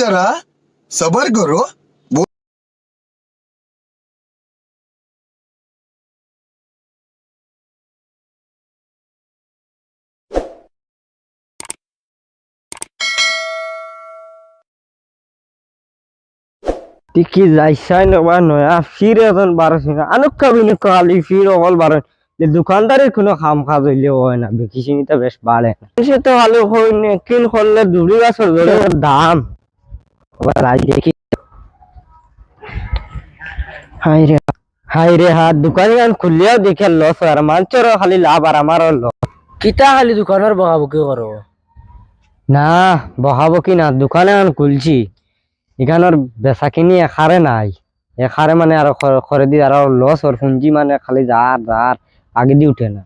যারা সবার করো টিকি যাইছাই নবা নয়া ফির এখন বারোশো আনুক খাবি কালি ফির অকল বারো দোকানদারের কোনো খাম খাজ হইলে হয় না বিক্রি বেশ বাড়ে না। সে তো ভালো হই না কিন করলে দুড়ি গাছের দাম। আবার আজ দেখি হাই রে হাই রে হাত দোকান গান খুললেও দেখে লস আর মাঞ্চরও খালি লাভ আর আমারও লস কিতা খালি দোকানের বকাবকি করো না বহাবো কি না দোকানে এখন খুলছি। এখানোর বেচা কিনি এখারে নাই। এখারে মানে আর খরে দি আর লস ওর পুঞ্জি মানে খালি যার যার আগে দি উঠে না।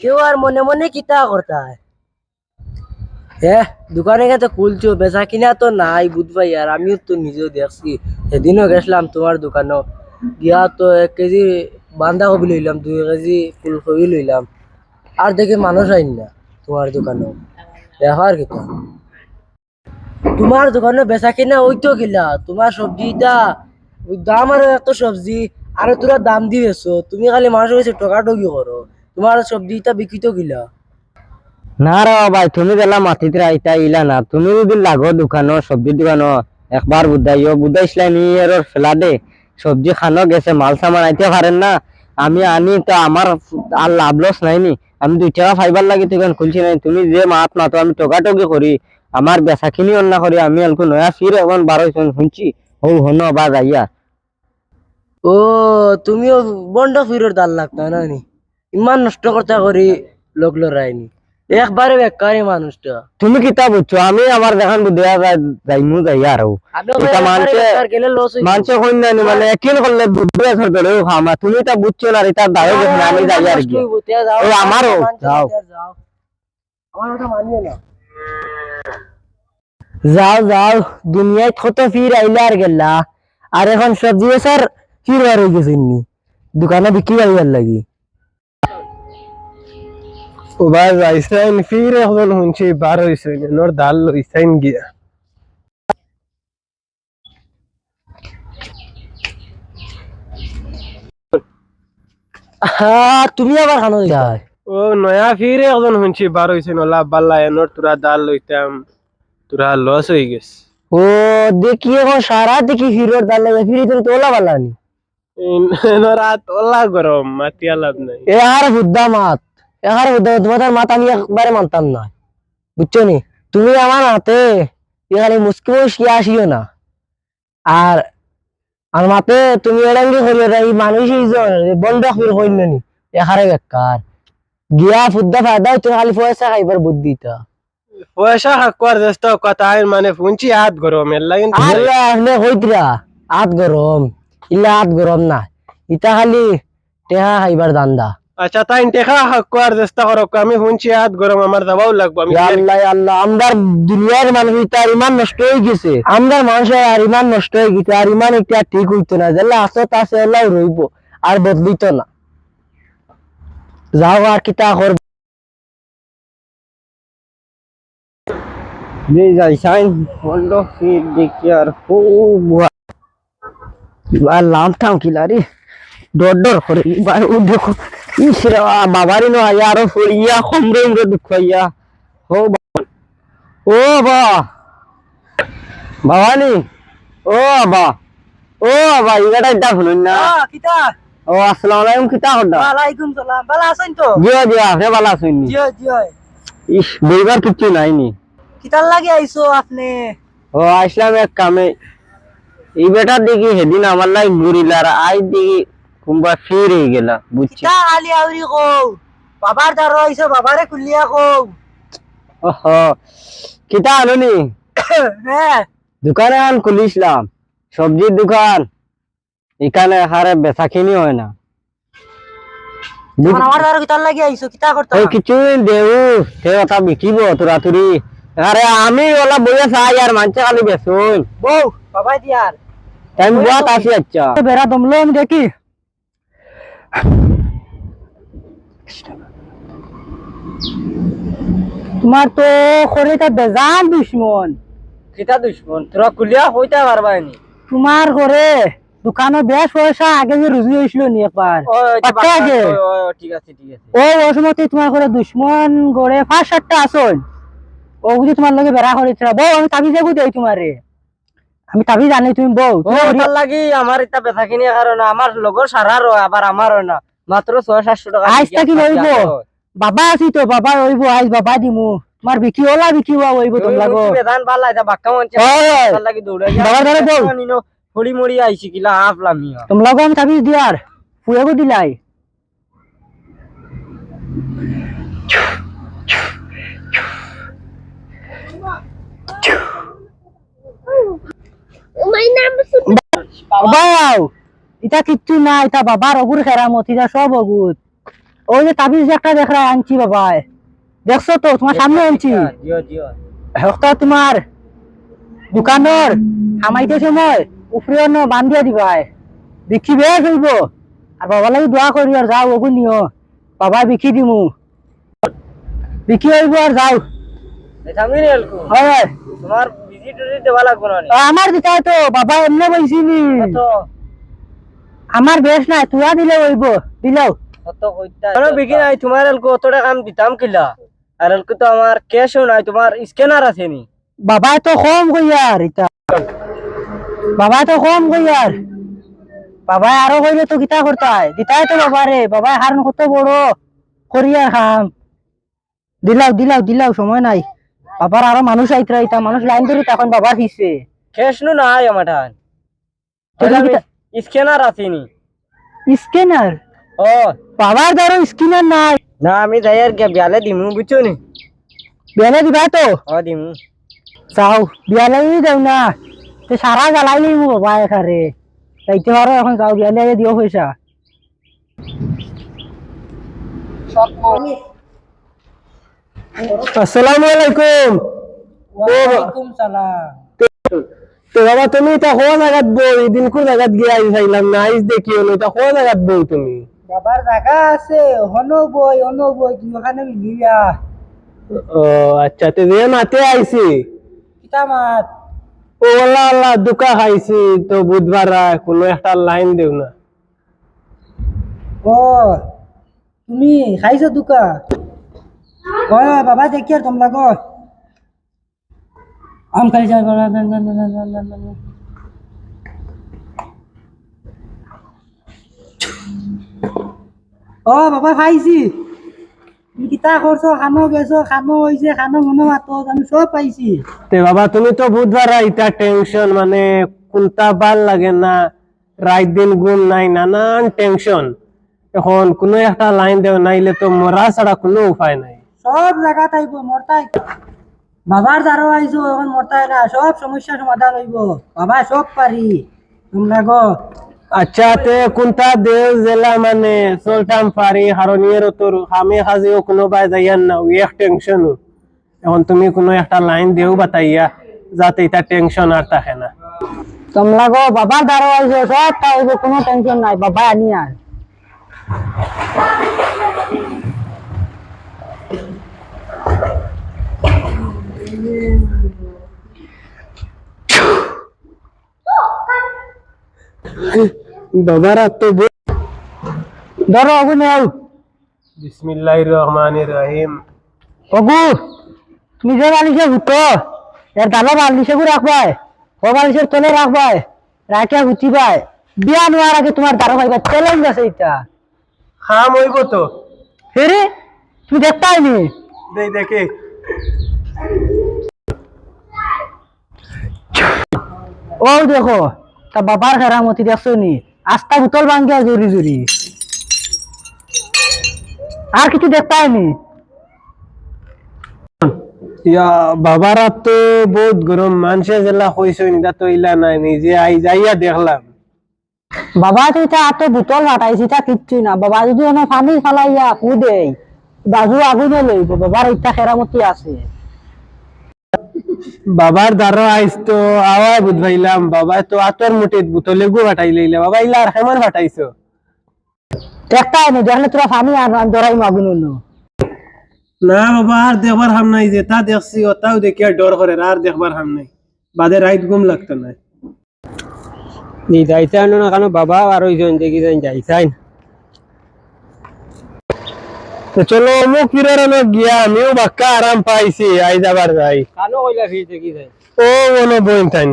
কেউ আর মনে মনে কিতা করতা হ্যাঁ দোকানে গেছে খুলছো, বেচা কিনা তো নাই বুধবাই, আর আমিও তো নিজেও দেখছি। সেদিনও গেছিলাম তোমার দোকানও গিয়া তো এক কেজি বান্ধাকপি লইলাম, দুই কেজি ফুলকপি লইলাম। আর দেখি মানুষ আইন না তোমার দোকানেও দেখার কিতা তোমার দোকানে বেচা কিনা ওই তো গিলা তোমার সবজিটা দাম আর এত সবজি আর তোরা দাম দিয়েছ তুমি খালি মানুষের কাছে টকাটকি করো তোমার সবজিটা বিক্রি তো গিলা। না রে ভাই, তুমি গেলা মাটিতে আইতা ইলা না। তুমি যদি লাগো দোকানো সবজি দোকানো একবার বুঝাইও বুঝাইছিলা নি এর ফেলা দে। সবজি খানো গেছে, মাল সামান আইতে পারেন না। আমি আনি, তো আমার আর লাভ লস নাই নি আমি দুই টাকা ফাইবার লাগি দোকান খুলছি নাই। তুমি যে মাত মাতো, আমি টকাটকি করি আমার বেচা কিনি অন্য করি আমি অল্প নয়া ফির এখন বারো শুনছি। হৌ, হন বা যাইয়া ও তুমিও বন্ড ফিরোর দাল লাগতো নি ইমান নষ্ট করতে করি লোক লড়াইনি একবারে বেকারি মানুষটা। তুমি কিতা বুঝছ? আমি আমার দেখান বুঝা যাইমু যাইয়া আর এটা মানছে- মানুষ মানে একিল করলে বুদ্ধি ধরেও খামা। তুমি তা বুঝছ না এটা দায় গেছে আমি যাই আর কি। এই আমারও, যাও। আমার ওটা মানিয়ে না। যাও যাও দুনিয়ায় কত ফির আইলা আর গেলা। আর এখন সবজি স্যার ফির আর হয়ে গেছে দোকানে বিক্রি আইবার লাগি। ভাই যাইছেন ফির এখন শুনছি বার হয়েছে নোর দাল লইছেন গিয়া হ্যাঁ তুমি আবার খানো যায় ও নয়া ফির এখন শুনছি বার হয়েছে নলা বাল্লা এনোর তোরা দাল লইতাম তোরা লস হয়ে গেছে ও দেখি এখন সারা দেখি ফিরোর দাল লাগে ফিরি তুমি তোলা বালানি এনোর হাত ওলা গরম মাতিয়া লাভ নাই এ আর হুদ্দা মাত এ আর হুদ্দা তোমার মাত আমি একবারে মানতাম না। বুঝছ নি? তুমি আমার হাতে এখানে মুসকি মুসকি আসিও না। আর আর মাতে তুমি করিও না এই মানুষই বন্ধ ফির হইল নি। এখারে বেকার। গিয়া ফুদ্দা ফায়দা তুমি খালি পয়সা খাইবার বুদ্ধিটা পয়সা হাকুয়ার চেষ্টা কথা মানে শুনছি হাত গরম এর লাগে আল্লাহ আপনি হইতরা আত গরম। ইলা আত গরম না ইটা খালি টেহা খাইবার দান্দা। আচ্ছা তাই টেকা হাকুয়ার চেষ্টা করো আমি শুনছি হাত গরম আমার যাবাও লাগবো। আমি আল্লাহ আল্লাহ আমরার দুনিয়ার মানুষ তার ইমান নষ্ট হয়ে গেছে। আমরার মানুষের আর ইমান নষ্ট হয়ে গেছে আর ইমান একটা ঠিক হইতো না। আসো আছে এলাই রইব আর বদলিত না। যাও আর কিতা কর যে যাইছাই বলল ফির দেখি আর খুব লাম থাম কিলারি ডর ডর করে। এবার ও দেখো ইসরা বাবারি নো আয়া আরও ফড়িয়া খমরে উমরে দুঃখ ইয়া। ও বাবা ও বাবা বাবানি ও বাবা ও বাবা ইগাটা ইটা না। কিতা? ও আসসালামু আলাইকুম কিতা হড্ডা ওয়ালাইকুম সালাম ভালো আছেন তো? জিও জিও আপনি ভালো আছেন নি? জিও জিও। ইস বইবার কিচ্ছু নাই নি। কিতার লাগে আইছো আপনি? ও আসলাম এক কামে। এই বেটা দেখি সেদিন আমার লাই ঘুরিলার আই দেখি ফির হয়ে গেলা বুঝছি কিতা আলি আউরি কও। বাবার বাবারে কও। ওহ কিতা আনুনি? হ্যাঁ দোকানে আন সবজির দোকান। এখানে হারে বেচা কিনি হয় না। আমার দ্বারা কিতার লাগে আইছো কিতা করতা কিছু দেউ। সে কথা বিকিব তোরা তুরি আরে আমি ওলা বইয়া চাই আর মানছে খালি বেচুন। বউ বাবাই দিয়ার টাইম বহুত আসি আচ্ছা। বেড়া দমলো আমি দেখি। তোমার তো খরিটা বেজান দুশ্মন। কিতা দুশ্মন? তোরা কুলিয়া হইতে পারবা নি তোমার ঘরে দোকানে বেশ পয়সা আগে যে রুজি হয়েছিল নি একবার আগে। ঠিক আছে ঠিক আছে। ও ওই সময় তোমার ঘরে দুশ্মন গড়ে পাঁচ সাতটা আসল ও বুঝি তোমার লগে বেড়া করেছিল বউ আমি তাবি যাব দেই তোমারে আমি তাবি জানি তুমি বউ তার লাগি আমার এটা বেচা কিনি কারণ আমার লগর সারারও আবার আমারও না। মাত্র ছয় সাতশো টাকা আইসটা কি লইব বাবা আছি তো বাবা হইব আইস বাবা দিমু। তোমার বিকি ওলা বিকি হওয়া হইব তোমরা গো বেদান পাল্লা এটা বাক্কা তার লাগি দৌড়ে বাবার ঘরে বউ। ফড়ি মড়ি আইছি কিলা হাফলাম ইয়া তোমরা আমি তাবি দিয়ার ফুয়েগো দিলাই বাবাও এটা কিচ্ছু না এটা বাবার অগুর খেরামত এটা সব অগুর। ওই যে তাবিজ একটা দেখরা আনছি বাবাই। দেখছ তো তোমার সামনে আনছি। একটা তোমার দোকানের হামাইতে সময় উপরে বান্ধিয়া দিবাই। বিক্রি বেশ হইব আর বাবা লাগি দোয়া করি আর যাও ওগু নিও। বাবা বিক্রি দিমু। বিক্রি হইব আর যাও। হয় তোমার আমার দিতাই তো বাবা এমনি বলছিলি আমার বেশ নাই তুয়া দিলে হইব দিলেও। কত কইতা কোনো বিকি নাই তোমার এলকু টাকা আমি দিতাম কিলা। আর এলকু তো আমার ক্যাশও নাই তোমার স্ক্যানার আছে নি? বাবা তো কম কইয়ার এটা বাবা তো কম কইয়ার বাবা আরও কইলে তো কিতা করতাই দিতাই তো বাবা রে বাবা হার কত বড়। করিয়া খাম। দিলাও দিলাও দিলাও সময় নাই। বাবার আরও মানুষ আইতরা আইতা মানুষ লাইন ধরে তখন বাবার হিসে ক্যাশ নু নাই আমার ঠান স্ক্যানার আছে নি স্ক্যানার ও। বাবার ধরো স্ক্যানার নাই। না আমি যাই আর গিয়া বিয়ালে দিমু বুঝছ নি বেলে দিবা তো? ও দিমু। যাও বিয়ালে দেও না। তো সারা জ্বালাই লইব বাবা এখানে। যাইতে পারো এখন যাও বিয়ালে দিও পয়সা। আসসালামু আলাইকুম ওয়ালাইকুম সালাম তো বাবা তুমি এটা কোন জায়গাত বই দিন কোন জায়গাত গিয়ে আইলাম না? আইস দেখিও না এটা কোন জায়গাত বই তুমি? বাবার জায়গা আছে হন বই হন বই তুই ওখানে মিলিয়া। ও আচ্ছা তে যে মাতে আইছি। কিতা মাত ও আল্লাহ আল্লাহ দুকা খাইছি তো বুধবার কোনো একটা লাইন দেও না। ও তুমি খাইছো দুকা? কয় বাবা, দেখি আর তোমরা কয়। আম খালি যাই ও, বাবা খাইছি কিতা পাইছি। তে বাবা তুমি তো বুধবার এটা টেনশন মানে কোনটা ভালো লাগে না রাত দিন গুণ নাই, নানান টেনশন এখন কোনো একটা লাইন দেও নাইলে তো মরা ছাড়া কোনো উপায় নাই। সব জায়গা তাইব মরতাই বাবার দ্বারা আইছো এখন মরতাই না সব সমস্যা সমাধান হইব। বাবা সব পারি তোমরা গো। আচ্ছা তে কোনটা দেও জেলা মানে? চলতাম পারি হারনিয়ের তোর হামে খাজিও কোনো বাই যাইয়ান না ওই এক টেনশন এখন তুমি কোনো একটা লাইন দেও বাতাইয়া যাতে এটা টেনশন আর থাকে না। তোমরা গো বাবার দ্বারা আইছো সব তাইব কোনো টেনশন নাই বাবা আনি আর বাবার তো ধরো অগু নেও বিসমিল্লাহির রহমানির রহিম। অগু তুমি যে বালিশে ভুতো এর দালো বালিশে গু রাখবাই ও বালিশের তলে রাখবাই রাখিয়া গুছিবাই বিয়া আগে তোমার দ্বারা পাইবা চ্যালেঞ্জ আছে এটা খাম হইব তো। হেরে তুমি দেখতাই নি? দেখে। ও দেখো তা বাবার খেরামতি দেখছ নি? আস্তা বোতল ভাঙ্গিয়া জুরি জুরি আর কিছু দেখতাই নি ইয়া বাবারা তো বহুত গরম মানুষে জেলা কইছে নিদা তো ইলা নাই নিজে আই যাইয়া দেখলাম। বাবা তো এটা এত বোতল হাঁটাইছি তা কিচ্ছু না। বাবা যদি অন্য পানি ফালাইয়া কুদেই বাজু আগুনে লইব বাবার ইটা খেরামতি আছে। বাবার দ্বারা আইস তো আওয়াজ বুঝবাইলাম বাবা তো আতর মুটিত বুতলে গু ফাটাই লইলে বাবা ইলা আর কেমন ফাটাইছো দেখতাই নি দেখলে তোরা পানি আর ধরাই আগুন না বাবা আর দেখবার হাম নাই যে তা দেখছি ওটাও দেখি আর ডর করে আর দেখবার হাম নাই। বাদে রাইত ঘুম লাগতো না। নি যাইতাই না কেন বাবা আর ওই জন দেখি যাই যাইতাই তো চলো অমুক ফিরার অনেক গিয়া আমিও বাক্কা আরাম পাইছি আই যাবার যাই। কেন কইলা ফির দেখি যাই ও মনে বইন তাইন।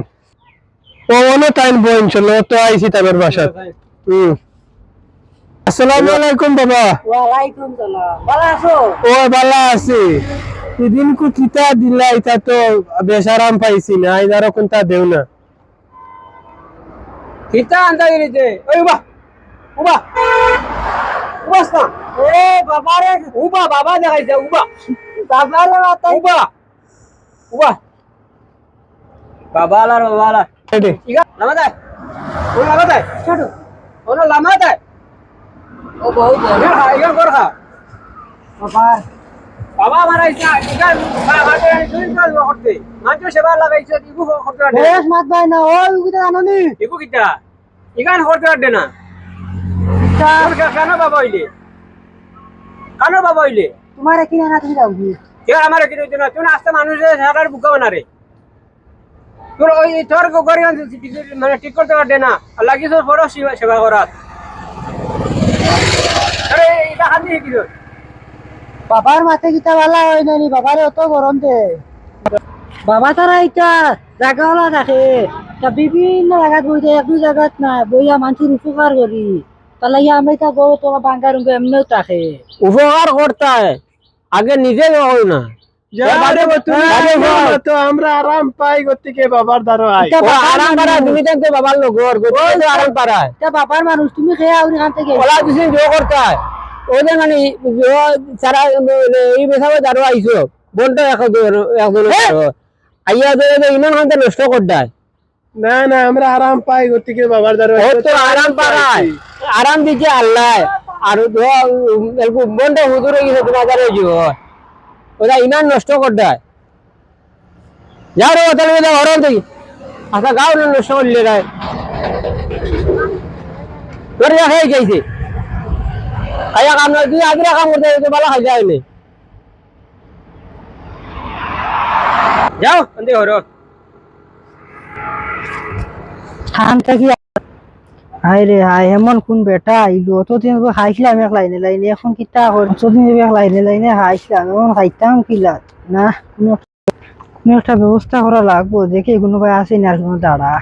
ও মনে তাইন বইন চলো তো আইছি তাদের বাসাত। হুম। আসসালামু আলাইকুম বাবা। ওয়ালাইকুম সালাম। ভালো আছো? ও ভালো আছি। সেদিন কু কিতা দিলা এটা তো বেশ আরাম পাইছি না আইদারও কোনটা দেও না। কিতা আনতা গিরিতে ওই উবা। উবা উবাস্তা ও বাবা রে। উবা বাবা দেখাইছে উবা। বাবা রে উবা। উবা। বাবা আলার বাবা আলার। এডে ইগা লামা দেয় ও লামা দেয় ছোট ও লামা দেয় ও বহুত ইগা খা ইগা কর খা বাবা। বাবা মারাইছে ইগা বাবা তুই কাজ করতে মাঝে সেবা লাগাইছে ইগু করতে পারে মাত ভাই না ইগু কিতা? ইগান করতে পারে না। তোর কেন বাবা হইলে? কেন বাবা হইলে? তোমার কি না তুমি যাবি কে আমার কি হইতো না তুই আস্তে মানুষের সারার বুকা বানারে তোর ওই তোর গরিব মানে ঠিক করতে পারবে না আর লাগিস বড় সেবা সেবা করার আরে এটা হাত দিয়ে কি বাবার মাথা কিতা ভালা হয় নানি বাবারে অত গরম দে। বাবা তারা এটা জাগাওয়ালা থাকে তা বিভিন্ন জায়গাত বই যায় এক দুই জায়গাত না বইয়া মানুষের উপকার করি। তাহলে গরু তোমার বাঙ্গার এমনিও থাকে। উপকার করতে আগে নিজে হয় না। বাদে বাদে তো আমরা আরাম পাই গতিকে বাবার দ্বারা আই এটা বাবার আরাম পারা তুমি দেখতে বাবার লোক আরাম পারায় বাবার মানুষ তুমি খেয়ে আউরি খান থেকে। ওলা কিছু জো করতে ওদের মানে সারা এই বেসাবে দাঁড়ো আইসো বলতো একজন একজন আইয়া ইমান খানতে নষ্ট করতে না না আমরা আরাম পাই গতিকে বাবার দ্বারা তো আরাম পারায় আরাম দিচ্ছে আল্লাহ। আর বন্ধ হুজুরে গেছে জীব ইমান নষ্ট করতে হয় যাও রে ওদের দেখি আচ্ছা গাও না নষ্ট করলে গেছে আয়া কাম না তুই কাম করতে তো ভালো খাই যায় নে। যাও খান থেকে হাই রে হাই এমন কোন বেটা আইলো? অতদিন খাইছিলাম এক লাইনে লাইনে এখন কিতা কর? অতদিন এক লাইনে লাইনে খাইছিলাম, এমন খাইতাম কিলা? না, কোনো কোনো একটা ব্যবস্থা করা লাগবো, দেখে কোনো ভাই আসেনি আর কোনো দাঁড়া।